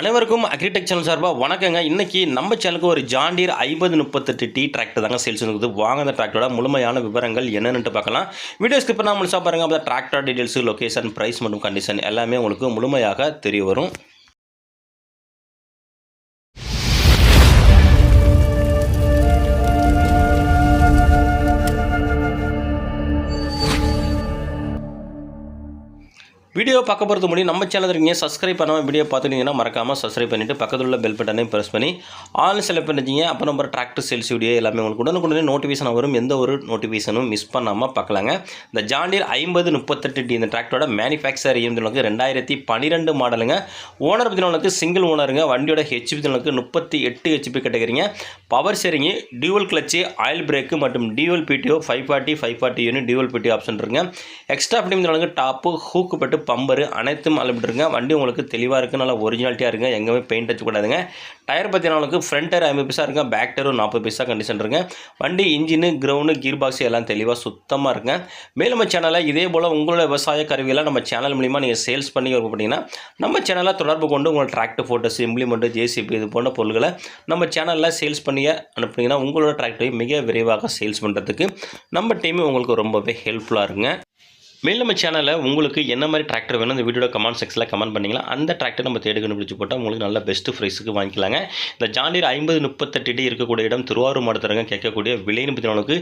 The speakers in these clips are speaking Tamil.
அனைவருக்கும் அக்ரிடெக் சேனல் சார்பாக வணக்கங்க. இன்றைக்கி நம்ம சேனலுக்கு ஒரு ஜாண்டீர் ஐம்பது முப்பத்தெட்டு டி டிராக்டர் தாங்க சேல்ஸ் இருக்குது. வாங்க அந்த டிராக்டரோட முழுமையான விவரங்கள் என்னென்னு பார்க்கலாம். வீடியோ ஸ்கிப் பண்ணாமல் முழுசாக பாருங்கள் அப்போ டிராக்டர் டீட்டெயில்ஸு லொக்கேஷன் ப்ரைஸ் மற்றும் கண்டிஷன் எல்லாமே உங்களுக்கு முழுமையாக தெரிய வரும். வீடியோ பார்க்க போகிறது முடியும் நம்ம சேனல் இருக்கீங்க சப்ஸ்கிரைப் பண்ணாமல் வீடியோ பார்த்துட்டீங்கன்னா மறக்காமல் சப்ஸ்கிரைப் பண்ணிவிட்டு பக்கத்தில் உள்ள பெல் பட்டனையும் ப்ரெஸ் பண்ணி ஆன் செலக்ட் பண்ணிச்சிங்க அப்புறம் நம்ம டிராக்டர் சேல்ஸ் வீடியோ எல்லாமே உங்களுக்கு உடனுக்குடனே நோட்டிஃபிகேஷன் வரும். எந்த ஒரு நோட்டிஃபிகேஷனும் மிஸ் பண்ணாமல் பார்க்கலாங்க. இந்த ஜாண்டியர் ஐம்பது முப்பத்தெட்டு டி இந்த டிராக்டரோட மேனுஃபேக்சர் இயந்திரங்களுக்கு ரெண்டாயிரத்தி பன்னிரெண்டு மாடலுங்க ஓனர் பற்றினவங்களுக்கு சிங்கிள் ஓனருங்க வண்டியோட ஹெச்பி தினங்களுக்கு முப்பத்தி எட்டு HP கேட்டகரிங்க power steering dual clutch oil brake மற்றும் dual PTO five forty five forty unit dual PTO option இருக்குங்க. எக்ஸ்ட்ரா ஃபிட்டிங் டாப்பு ஹூக்கு பட்டு பம்பரு அனைத்தும் அளவிட்டுருங்க. வண்டி உங்களுக்கு தெளிவாக இருக்குது நல்லா ஒரிஜினாலிட்டியாக இருங்க. எங்கேயுமே பெயிண்ட் அடிச்சக்கூடாதுங்க டயர் பார்த்தீங்கன்னா ஃப்ரண்ட் டயர் ஐம்பது பைசா இருங்க பேக் டயரும் நாற்பது பைசா கண்டிஷன் இருங்க. வண்டி இன்ஜினு கிரவுண்டு கீர் பாக்ஸ் எல்லாம் தெளிவாக சுத்தமாக இருக்குங்க மேலும் நம்ம இதே போல் உங்களோட விவசாய கருவியெல்லாம் நம்ம சேனல் மூலிமா நீங்கள் சேல்ஸ் பண்ணி விருப்பப்பட்டீங்கன்னா நம்ம சேனலில் தொடர்பு கொண்டு உங்கள் டிராக்டர் ஃபோட்டோஸ் இம்ப்ளிமெண்ட்டு ஜேசிபி இது போன்ற பொருட்களை நம்ம சேனலில் சேல்ஸ் பண்ணி அனுப்புனீங்கன்னா உங்களோட டிராக்டரை மிக விரைவாக சேல்ஸ் பண்ணுறதுக்கு நம்ம டீம் உங்களுக்கு ரொம்பவே ஹெல்ப்ஃபுல்லாக இருங்க. மேல் நம்ம சேனலில் உங்களுக்கு என்ன மாதிரி டிராக்டர் வேணும் இந்த வீடியோட கமெண்ட் செக்ஷனில் கமெண்ட் பண்ணிங்களா அந்த டிராக்டர் நம்ம தேடி கண்டுபிடிச்சு போட்டால் உங்களுக்கு நல்ல பெஸ்ட் ப்ரைஸுக்கு வாங்கிக்கலாங்க. இந்த ஜாண்டியர் ஐம்பது முப்பத்தெட்டு டி இருக்கக்கூடிய இடம் திருவாரூர் மாவட்டத்திறங்க கேட்கக்கூடிய விலைன்னு பற்றினவங்களுக்கு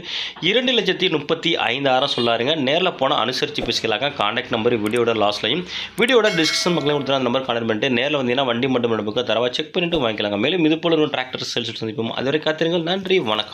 இரண்டு லட்சத்தி முப்பத்தி ஐந்தாயிரம் சொல்லாருங்க. நேரில் போனால் அனுசரித்து பேசிக்கலாங்க. காண்டாக்ட் நம்பர் வீடியோட லாஸ்ட்லையும் வீடியோட டிஸ்கிரிப்ஷன் பக்கத்தில் கொடுத்துருந்த அந்த நம்பர் கான்டாக்ட் பண்ணிட்டு நேரில் வந்தீங்கன்னா வண்டி மட்டும் எடுப்புக்கு தரவா செக் பண்ணிட்டு வாங்கிக்கலாங்க. மேலும் இது போல ஒரு டிராக்டர் சேல்ஸ் சந்திப்போம். அதுவரை காத்திருங்கள். நன்றி. வணக்கம்.